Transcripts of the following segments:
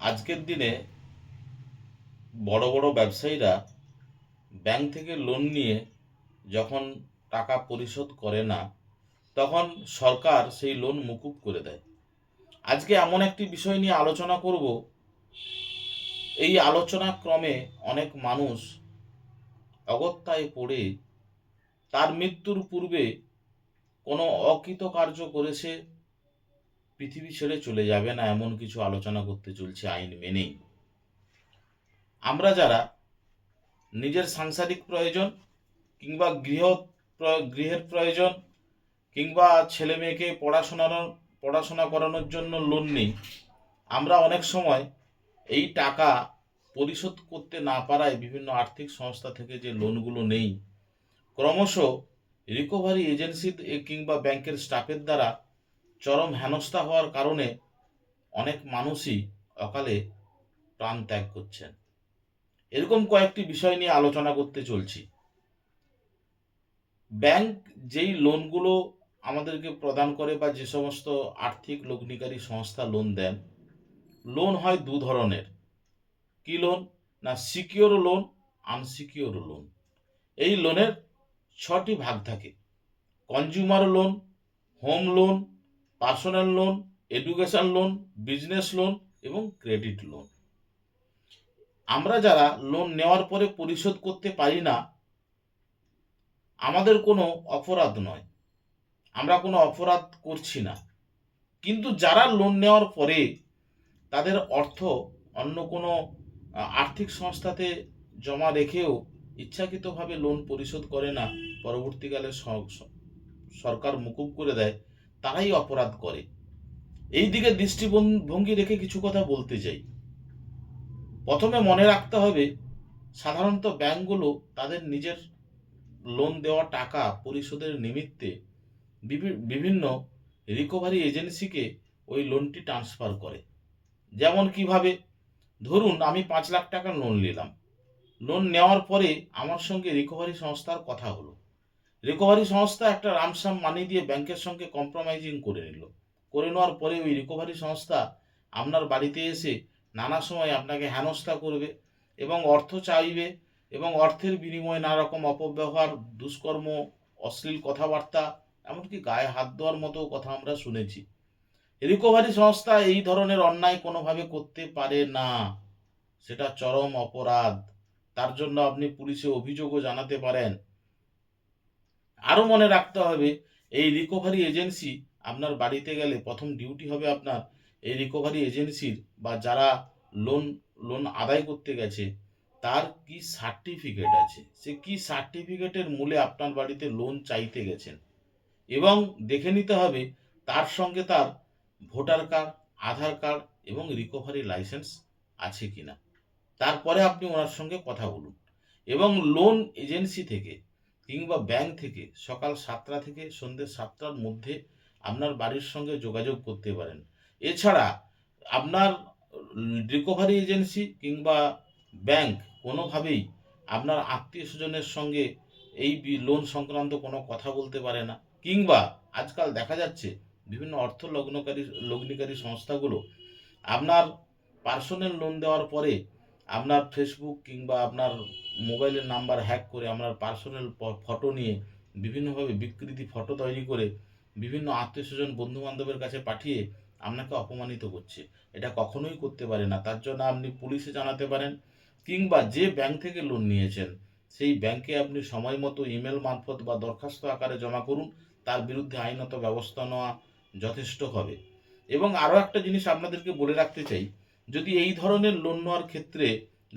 আজকের দিনে বড় বড় ব্যবসায়ীরা ব্যাংক থেকে লোন নিয়ে যখন টাকা পরিশোধ করে না, তখন সরকার সেই লোন মুকুব করে দেয়। আজকে এমন একটি বিষয় নিয়ে আলোচনা করব। এই আলোচনা ক্রমে অনেক মানুষ অগত্যায় পড়ে, তার মৃত্যুর পূর্বে কোনো অকৃতকার্য করেছে পৃথিবী ছেড়ে চলে যাবে না এমন কিছু আলোচনা করতে চলছে আইন মেনেই। আমরা যারা নিজের সাংসারিক প্রয়োজন কিংবা গৃহ গৃহের প্রয়োজন কিংবা ছেলে মেয়েকে পড়াশোনার পড়াশোনা করানোর জন্য লোন নিই, আমরা অনেক সময় এই টাকা পরিশোধ করতে না পারায় বিভিন্ন আর্থিক সংস্থা থেকে যে লোনগুলো নেই, ক্রমশ রিকভারি এজেন্সি কিংবা ব্যাংকের স্টাফের দ্বারা চরম হেনস্থা হওয়ার কারণে অনেক মানুষই অকালে প্রাণ ত্যাগ করছেন। এরকম কয়েকটি বিষয় নিয়ে আলোচনা করতে চলছি। ব্যাংক যেই লোনগুলো আমাদেরকে প্রদান করে বা যে সমস্ত আর্থিক লগ্নিকারী সংস্থা লোন দেন, লোন হয় দু ধরনের। কি লোন? না সিকিওর লোন আনসিকিওর লোন। এই লোনের ছটি ভাগ থাকে। Consumer loan, home loan personal loan, education loan, business loan এবং ক্রেডিট লোন। আমরা যারা লোন নেওয়ার পরে পরিশোধ করতে পারি না, আমাদের কোনো অপরাধ নয়। আমরা কোনো অপরাধ করছি না। কিন্তু যারা লোন নেওয়ার পরে তাদের অর্থ অন্য কোনো আর্থিক সংস্থাতে জমা রেখেও ইচ্ছাকৃতভাবে লোন পরিশোধ করে না, পরবর্তীকালে সরকার মুকুব করে দেয়। তারাই অপরাধ করে। এই দিকে দৃষ্টিভঙ্গি রেখে কিছু কথা বলতে চাই প্রথমে মনে রাখতে হবে, সাধারণত ব্যাংকগুলো তাদের নিজের লোন দেওয়া টাকা পরিশোধের নিমিত্তে বিভিন্ন রিকভারি এজেন্সিকে ওই লোনটি ট্রান্সফার করে। যেমন কীভাবে, ধরুন আমি পাঁচ লাখ টাকা লোন নিলাম। লোন নেওয়ার পরে আমার সঙ্গে রিকভারি সংস্থার কথা হলো। রিকভারি সংস্থা একটা রামসাম মানি দিয়ে ব্যাংকের সঙ্গে কম্প্রোমাইজিং করে নিল। করে নেওয়ার পরে ওই রিকভারি সংস্থা আপনার বাড়িতে এসে নানা সময় আপনাকে হেনস্থা করবে এবং অর্থ চাইবে এবং অর্থের বিনিময়ে নানা রকম অপব্যবহার, দুষ্কর্ম, অশ্লীল কথাবার্তা, এমনকি গায়ে হাত দেওয়ার মতো কথা আমরা শুনেছি। রিকভারি সংস্থা এই ধরনের অন্যায় কোনোভাবে করতে পারে না। সেটা চরম অপরাধ। তার জন্য আপনি পুলিশে অভিযোগও জানাতে পারেন। আরও মনে রাখতে হবে, এই রিকভারি এজেন্সি আপনার বাড়িতে গেলে প্রথম ডিউটি হবে আপনার এই রিকভারি এজেন্সির বা যারা লোন লোন আদায় করতে গেছে, তার কি সার্টিফিকেট আছে? সে কি সার্টিফিকেটের মূলে আপনার বাড়িতে লোন চাইতে গেছেন? এবং দেখে নিতে হবে, তার সঙ্গে তার ভোটার কার্ড, আধার কার্ড এবং রিকভারি লাইসেন্স আছে কিনা। তারপরে আপনি ওনার সঙ্গে কথা বলুন। এবং লোন এজেন্সি থেকে কিংবা ব্যাংক থেকে সকাল সাতটা থেকে সন্ধ্যে সাতটার মধ্যে আপনার বাড়ির সঙ্গে যোগাযোগ করতে পারেন। এছাড়া আপনার রিকভারি এজেন্সি কিংবা ব্যাংক কোনোভাবেই আপনার আত্মীয় স্বজনের সঙ্গে এই লোন সংক্রান্ত কোনো কথা বলতে পারে না। কিংবা আজকাল দেখা যাচ্ছে বিভিন্ন অর্থ লগ্নকারী লগ্নিকারী সংস্থাগুলো আপনার পার্সোনাল লোন দেওয়ার পরে আপনার ফেসবুক কিংবা আপনার মোবাইলের নাম্বার হ্যাক করে আপনার পার্সোনাল ফটো নিয়ে বিভিন্নভাবে বিকৃতি ফটো তৈরি করে বিভিন্ন আত্মীয় স্বজন বন্ধু বান্ধবের কাছে পাঠিয়ে আপনাকে অপমানিত করছে। এটা কখনোই করতে পারে না। তার জন্য আপনি পুলিশে জানাতে পারেন কিংবা যে ব্যাংক থেকে লোন নিয়েছেন, সেই ব্যাংকে আপনি সময় মতো ইমেল মারফত বা দরখাস্ত আকারে জমা করুন। তার বিরুদ্ধে আইনত ব্যবস্থা নেওয়া যথেষ্ট হবে। এবং আরও একটা জিনিস আপনাদেরকে বলে রাখতে চাই যদি এই ধরনের লোন নেওয়ার ক্ষেত্রে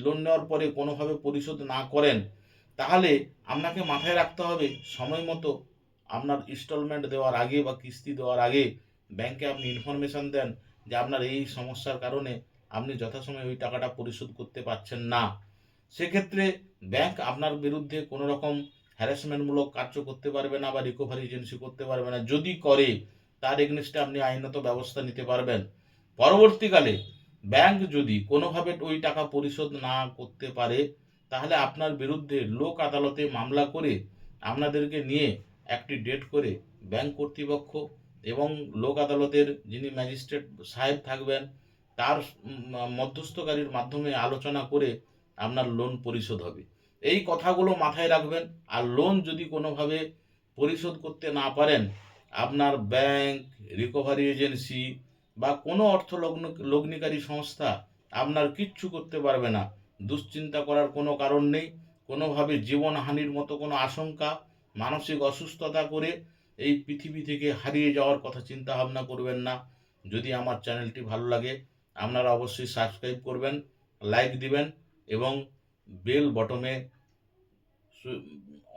লোন নেওয়ার পরে কোনোভাবে পরিশোধ না করেন, তাহলে আপনাকে মাথায় রাখতে হবে, সময় মতো আপনার ইনস্টলমেন্ট দেওয়ার আগে বা কিস্তি দেওয়ার আগে ব্যাংকে আপনি ইনফরমেশন দেন যে আপনার এই সমস্যার কারণে আপনি যথাসময়ে ওই টাকাটা পরিশোধ করতে পারছেন না। সেক্ষেত্রে ব্যাংক আপনার বিরুদ্ধে কোনো রকম হ্যারাসমেন্টমূলক কার্য করতে পারবে না বা রিকভারি এজেন্সি করতে পারবে না। যদি করে, তার এগনেস্টে আপনি আইনত ব্যবস্থা নিতে পারবেন। পরবর্তীকালে ব্যাংক যদি কোনোভাবে ওই টাকা পরিশোধ না করতে পারে, তাহলে আপনার বিরুদ্ধে লোক আদালতে মামলা করে আপনাদেরকে নিয়ে একটি ডেট করে ব্যাংক কর্তৃপক্ষ এবং লোক আদালতের যিনি ম্যাজিস্ট্রেট সাহেব থাকবেন, তার মধ্যস্থকারীর মাধ্যমে আলোচনা করে আপনার লোন পরিশোধ হবে। এই কথাগুলো মাথায় রাখবেন। আর লোন যদি কোনোভাবে পরিশোধ করতে না পারেন, আপনার ব্যাংক, রিকভারি এজেন্সি কোনো অর্থ লগ্ন লগ্নিকারী সংস্থা আপনার কিচ্ছু করতে পারবে না। দুশ্চিন্তা করার কোনো কারণ নেই। কোনোভাবে জীবনহানির মতো কোনো আশঙ্কা, মানসিক অসুস্থতা করে এই পৃথিবী থেকে হারিয়ে যাওয়ার কথা চিন্তা ভাবনা করবেন না। যদি আমার চ্যানেলটি ভালো লাগে, আপনারা অবশ্যই সাবস্ক্রাইব করবেন, লাইক দিবেন এবং বেল বটমে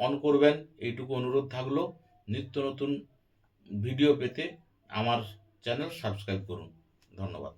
অন করবেন। এইটুকু অনুরোধ থাকল। নিত্য নতুন ভিডিও পেতে আমার চ্যানেল সাবস্ক্রাইব করুন। ধন্যবাদ।